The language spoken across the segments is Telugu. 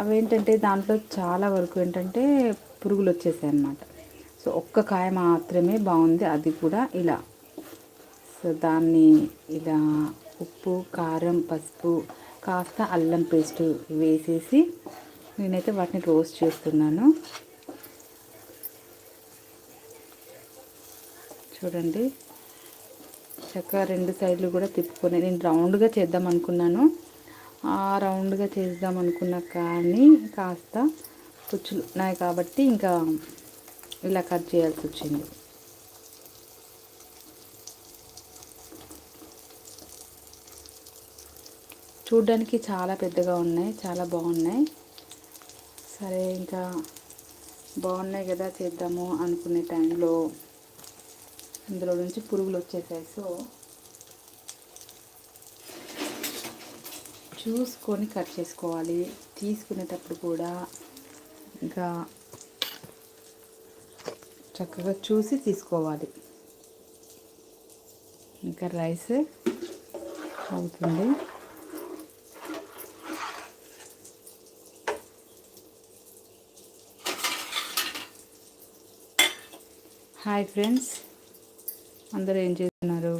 అవి ఏంటంటే దాంట్లో చాలా వరకు ఏంటంటే పురుగులు వచ్చేసాయి అన్నమాట సో ఒక్క కాయ మాత్రమే బాగుంది అది కూడా ఇలా. సో దాన్ని ఇలా ఉప్పు కారం పసుపు కాస్త అల్లం పేస్ట్ వేసేసి నేనైతే వాటిని రోస్ట్ చేస్తున్నాను. చూడండి చక్కగా రెండు సైడ్లు కూడా తిప్పుకొని నేను రౌండ్గా చేద్దాం అనుకున్నాను రౌండ్గా చేద్దాం అనుకున్నా కానీ కాస్త పుచ్చులు ఉన్నాయి కాబట్టి ఇంకా ఇలా కట్ చేయాల్సి వచ్చింది. చూడ్డానికి చాలా పెద్దగా ఉన్నాయి చాలా బాగున్నాయి. సరే ఇంకా బాగున్నాయి కదా చేద్దాము అనుకునే టైంలో ఇందులో నుంచి పురుగులు వచ్చేసాయి. సో చూసుకొని కట్ చేసుకోవాలి. తీసుకునేటప్పుడు కూడా ఇంకా చక్కగా చూసి తీసుకోవాలి. ఇంకా రైస్ అవుతుంది. హాయ్ ఫ్రెండ్స్ అందరూ ఏం చేస్తున్నారు?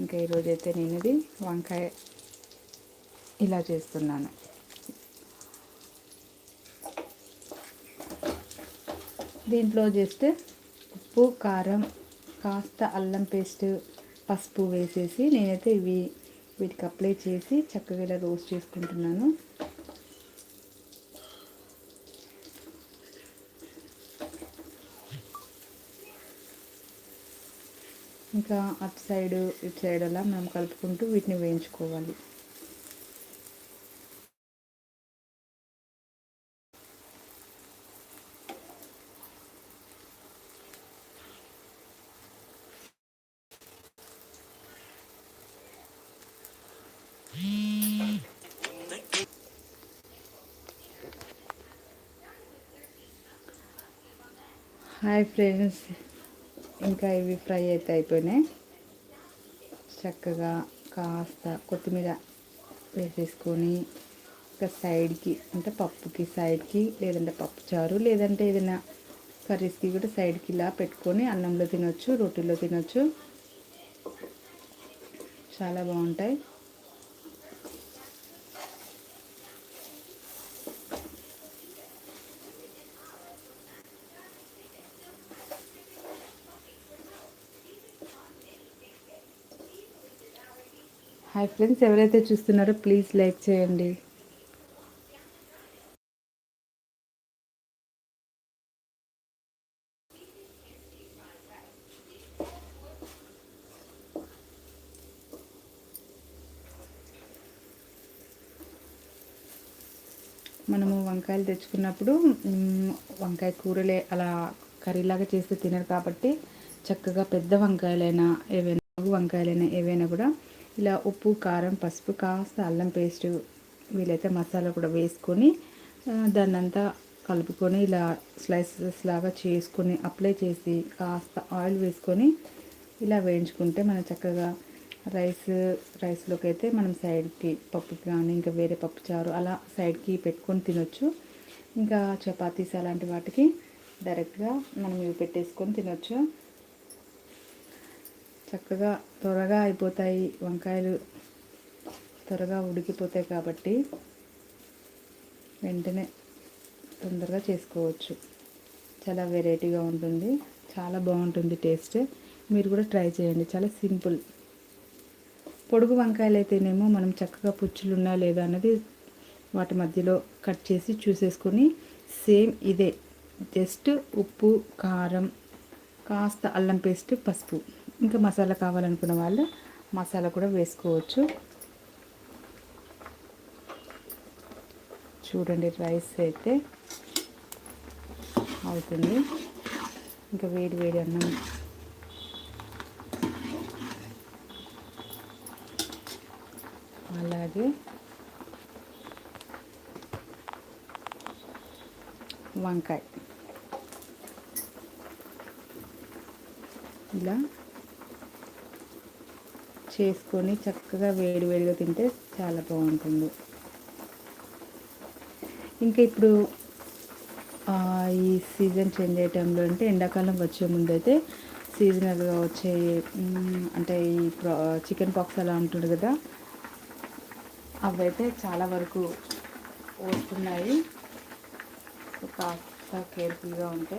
ఇంకా ఈరోజు అయితే నేను ఇది వంకాయ ఇలా చేస్తున్నాను. దీంట్లో జస్ట్ ఉప్పు కారం కాస్త అల్లం పేస్ట్ పసుపు వేసేసి నేనైతే ఇవి వీటికి అప్లై చేసి చక్కగా ఇలా రోస్ట్ చేసుకుంటున్నాను. ఇంకా అటు సైడ్ ఇటు సైడ్ అలా మనం కలుపుకుంటూ వీటిని వేయించుకోవాలి. Hi friends. ఇంకా ఇవి ఫ్రై అయితే అయిపోయినాయి. చక్కగా కాస్త కొత్తిమీర వేసేసుకొని ఇంకా సైడ్కి అంటే పప్పుకి సైడ్కి లేదంటే పప్పు చారు లేదంటే ఏదైనా కర్రీస్కి కూడా సైడ్కి ఇలా పెట్టుకొని అన్నంలో తినొచ్చు రొట్టెలో తినొచ్చు. చాలా బాగుంటాయి. హాయ్ ఫ్రెండ్స్ ఎవరైతే చూస్తున్నారో ప్లీజ్ లైక్ చేయండి. మనము వంకాయలు తెచ్చుకున్నప్పుడు వంకాయ కూరలే అలా కర్రీలాగా చేస్తే తినరు కాబట్టి చక్కగా పెద్ద వంకాయలైనా ఏవైనా వంకాయలైనా ఏవైనా కూడా ఇలా ఉప్పు కారం పసుపు కాస్త అల్లం పేస్ట్ వీలైతే మసాలా కూడా వేసుకొని దాన్నంతా కలుపుకొని ఇలా స్లైసెస్ లాగా చేసుకొని అప్లై చేసి కాస్త ఆయిల్ వేసుకొని ఇలా వేయించుకుంటే మనం చక్కగా రైస్ రైస్లోకి అయితే మనం సైడ్కి పప్పుకి కానీ ఇంకా వేరే పప్పు చారు అలా సైడ్కి పెట్టుకొని తినొచ్చు. ఇంకా చపాతీస్ అలాంటి వాటికి డైరెక్ట్గా మనం ఇవి పెట్టేసుకొని తినొచ్చు. చక్కగా త్వరగా అయిపోతాయి వంకాయలు. త్వరగా ఉడికిపోతాయి కాబట్టి వెంటనే తొందరగా చేసుకోవచ్చు. చాలా వెరైటీగా ఉంటుంది. చాలా బాగుంటుంది టేస్ట్. మీరు కూడా ట్రై చేయండి. చాలా సింపుల్. పొడుగు వంకాయలు అయితేనేమో మనం చక్కగా పుచ్చులు ఉన్నా లేదా అన్నది వాటి మధ్యలో కట్ చేసి చూసేసుకొని సేమ్ ఇదే. జస్ట్ ఉప్పు కారం కాస్త అల్లం పేస్ట్ పసుపు. ఇంకా మసాలా కావాలనుకున్న వాళ్ళు మసాలా కూడా వేసుకోవచ్చు. చూడండి రైస్ అయితే అవుతుంది. ఇంకా వేడి వేడి అన్నం. అలాగే వంకాయ. ఇలా చేసుకొని చక్కగా వేడి వేడిగా తింటే చాలా బాగుంటుంది. ఇంకా ఇప్పుడు ఈ సీజన్ చేంజ్ అయ్యే టైంలో అంటే ఎండాకాలం వచ్చే ముందు అయితే సీజనల్గా వచ్చే అంటే ఈ చికెన్ పాక్స్ అలా ఉంటుంది కదా అవైతే చాలా వరకు వస్తున్నాయి. కాస్త కేర్ఫుల్గా ఉంటే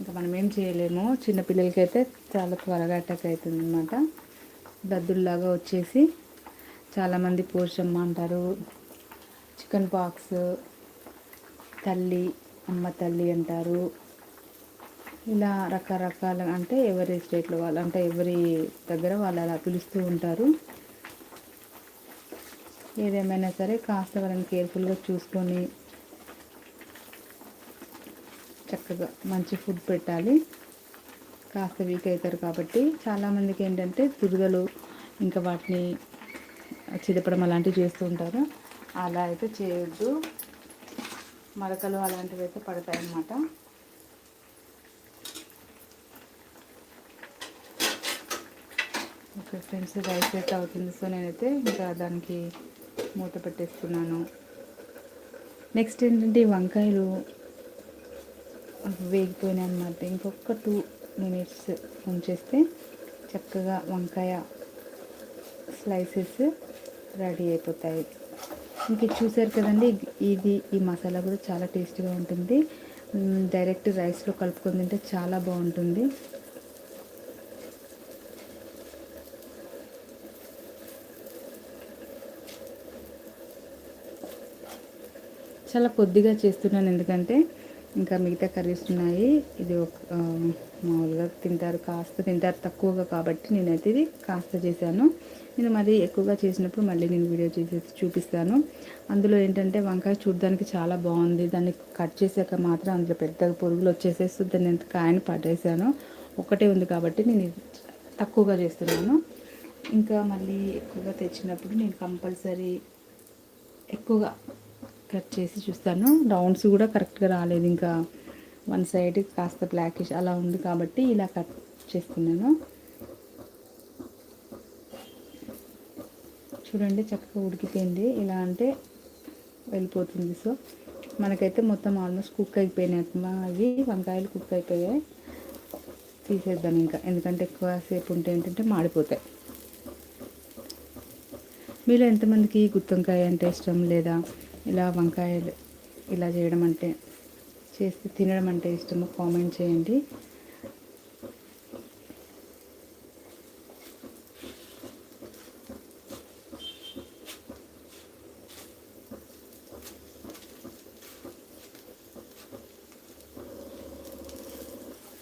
ఇంకా మనం ఏం చేయలేము. చిన్నపిల్లలకి అయితే చాలా త్వరగా అటాక్ అవుతుంది అనమాట దద్దుల్లాగా వచ్చేసి చాలామంది పోషమ్మ అంటారు. చికెన్ పాక్స్ తల్లి అమ్మ తల్లి అంటారు. ఇలా రకరకాల అంటే ఎవరి స్టేట్లో వాళ్ళు అంటే ఎవరి దగ్గర వాళ్ళు అలా పిలుస్తూ ఉంటారు. ఏదేమైనా సరే కాస్త వాళ్ళని కేర్ఫుల్గా చూసుకొని చక్కగా మంచి ఫుడ్ పెట్టాలి. కాస్త వీక్ అవుతారు కాబట్టి చాలామందికి ఏంటంటే దురదలు ఇంకా వాటిని చిదపడం అలాంటివి చేస్తూ ఉంటారు. అలా అయితే చేయొద్దు. మరకలు అలాంటివి అయితే పడతాయి అన్నమాట. ఓకే ఫ్రెండ్స్ రైస్ అయితే అవుతుంది. సో నేనైతే ఇంకా దానికి మూత పెట్టేస్తున్నాను. నెక్స్ట్ ఏంటంటే వంకాయలు వేగిపోయినాయి అనమాట ఇంకొక టూ మినిట్స్ ఉంచేస్తే చక్కగా వంకాయ స్లైసెస్ రెడీ అయిపోతాయి. ఇంక చూసారు కదండి ఇది ఈ మసాలా కూడా చాలా టేస్టీగా ఉంటుంది. డైరెక్ట్ రైస్లో కలుపుకొని తింటే చాలా బాగుంటుంది. చాలా కొద్దిగా చేస్తున్నాను ఎందుకంటే ఇంకా మిగతా కర్రీస్ ఉన్నాయి. ఇది ఒక మామూలుగా తింటారు కాస్త తింటారు తక్కువగా కాబట్టి నేనైతే ఇది కాస్త చేశాను. నేను మరీ ఎక్కువగా చేసినప్పుడు మళ్ళీ నేను వీడియో చేసి చూపిస్తాను. అందులో ఏంటంటే వంకాయ చూడడానికి చాలా బాగుంది. దాన్ని కట్ చేసాక మాత్రం అందులో పెద్దగా పురుగులు వచ్చేసేసి దాన్ని ఎంత కాయని పడేసాను ఒకటే ఉంది కాబట్టి నేను తక్కువగా చేస్తున్నాను. ఇంకా మళ్ళీ ఎక్కువగా తెచ్చినప్పుడు నేను కంపల్సరీ ఎక్కువగా కట్ చేసి చూస్తాను. రౌండ్స్ కూడా కరెక్ట్గా రాలేదు. ఇంకా వన్ సైడ్ కాస్త బ్లాకిష్ అలా ఉంది కాబట్టి ఇలా కట్ చేస్తున్నాను. చూడండి చక్కగా ఉడికిపోయింది. ఇలా అంటే వెళ్ళిపోతుంది. సో మనకైతే మొత్తం ఆల్మోస్ట్ కుక్ అయిపోయినాయి అవి. వంకాయలు కుక్ అయిపోయాయి. తీసేద్దాం ఇంకా. ఎందుకంటే ఎక్కువసేపు ఉంటే ఏంటంటే మాడిపోతాయి. మీలో ఎంతమందికి గుత్తొంకాయ అంటే ఇష్టం లేదా? ఇలా వంకాయలు ఇలా చేయడం అంటే చేసి తినడం అంటే ఇష్టమో. కామెంట్ చేయండి.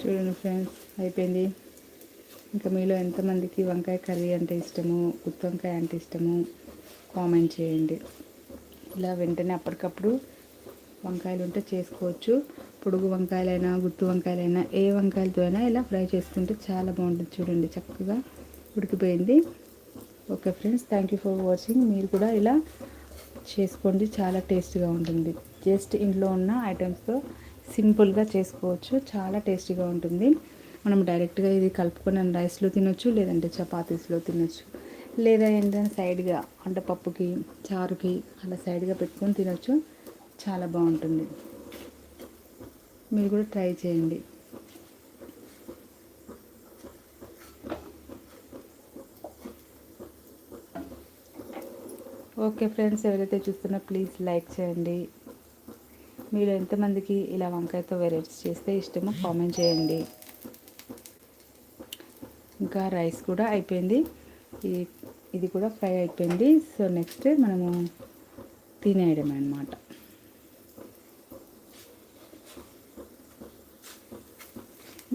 చూడండి ఫ్రెండ్స్ అయిపోయింది. ఇంకా మీలో ఎంతమందికి వంకాయ కర్రీ అంటే ఇష్టము గుత్తి వంకాయ అంటే ఇష్టము? కామెంట్ చేయండి. ఇలా వెంటనే అప్పటికప్పుడు వంకాయలు ఉంటే చేసుకోవచ్చు. పొడుగు వంకాయలైనా గుత్తు వంకాయలైనా ఏ వంకాయలతో అయినా ఇలా ఫ్రై చేసుకుంటే చాలా బాగుంటుంది చూడండి చక్కగా ఉడికిపోయింది. Okay friends thank you for watching. మీరు కూడా ఇలా చేసుకోండి చాలా టేస్టీగా ఉంటుంది. జస్ట్ ఇంట్లో ఉన్న ఐటమ్స్తో సింపుల్గా చేసుకోవచ్చు చాలా టేస్టీగా ఉంటుంది. మనం డైరెక్ట్గా ఇది కలుపుకొని రైస్లో తినొచ్చు లేదంటే చపాతీస్లో తినొచ్చు. లేదా ఏంటంటే సైడ్గా అంటే పప్పుకి చారుకి అలా సైడ్గా పెట్టుకొని తినొచ్చు. చాలా బాగుంటుంది. మీరు కూడా ట్రై చేయండి. ఓకే ఫ్రెండ్స్ ఎవరైతే చూస్తున్నా ప్లీజ్ లైక్ చేయండి. మీరు ఎంతమందికి ఇలా వంకాయతో వెరైటీస్ చేస్తే ఇష్టమో కామెంట్ చేయండి. ఇంకా రైస్ కూడా అయిపోయింది. ఈ ఇది కూడా ఫ్రై అయిపోయింది. సో నెక్స్ట్ మనము తినేయడం అనమాట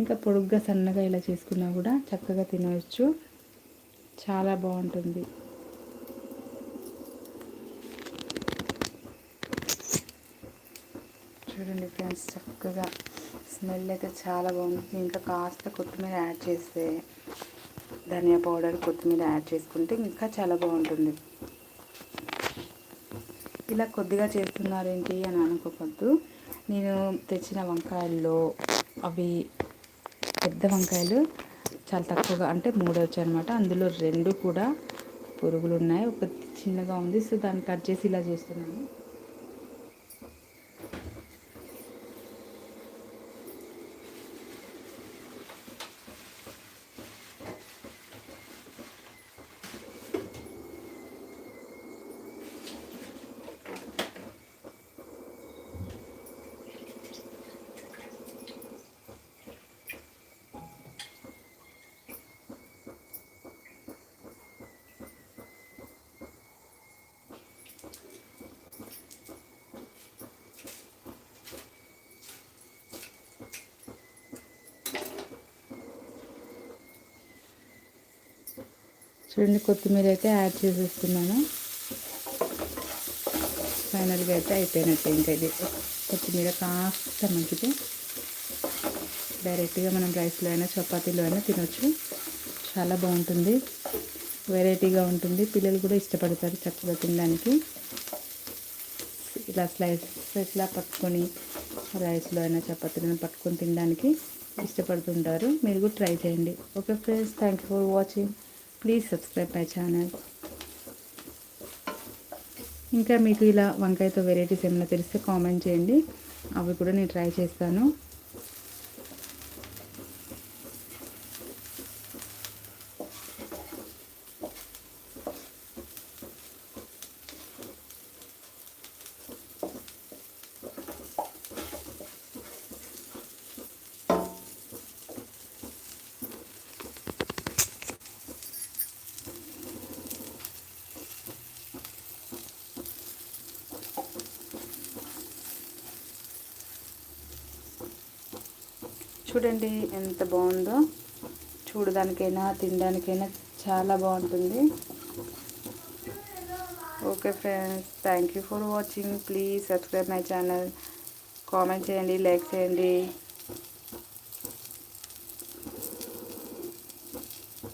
ఇంకా పొడుగ్గా సన్నగా ఇలా చేసుకున్నా కూడా చక్కగా తినవచ్చు. చాలా బాగుంటుంది. చూడండి ఫ్రెండ్స్ చక్కగా స్మెల్ అయితే చాలా బాగుంటుంది. ఇంకా కాస్త కొత్తిమీర యాడ్ చేస్తే ధనియా పౌడర్ కొత్తిమీర యాడ్ చేసుకుంటే ఇంకా చాలా బాగుంటుంది. ఇలా కొద్దిగా చేస్తున్నారేంటి అని అనుకోవద్దు. నేను తెచ్చిన వంకాయల్లో అవి పెద్ద వంకాయలు చాలా తక్కువగా అంటే మూడు వచ్చాయన్నమాట అందులో రెండు కూడా పురుగులు ఉన్నాయి. ఒక చిన్నగా ఉంది. సో దాన్ని కట్ చేసి ఇలా చేస్తున్నాను. చూడండి కొత్తిమీర అయితే యాడ్ చేసేస్తున్నాను. ఫైనల్గా అయితే అయిపోయినట్టు ఇంకా ఇది. కొత్తిమీర కాస్త మంచిది. డైరెక్ట్గా మనం రైస్లో అయినా చపాతీలో అయినా తినొచ్చు. చాలా బాగుంటుంది. వెరైటీగా ఉంటుంది. పిల్లలు కూడా ఇష్టపడతారు చక్కగా తినడానికి. ఇలా స్లైస్ ఇట్లా పట్టుకొని రైస్లో అయినా చపాతీలను పట్టుకొని తినడానికి ఇష్టపడుతుంటారు. మీరు కూడా ట్రై చేయండి. Okay friends thank you for watching please subscribe my channel ఇంకా మీకు ఇలా వంకాయతో వెరైటీస్ ఏమైనా తెలిస్తే కామెంట్ చేయండి. అవి కూడా నేను ట్రై చేస్తాను. చూడండి ఎంత బాగుందో. చూడడానికైనా తినడానికైనా చాలా బాగుంటుంది. Okay friends thank you for watching. Please subscribe my channel. Comment చేయండి లైక్ చేయండి.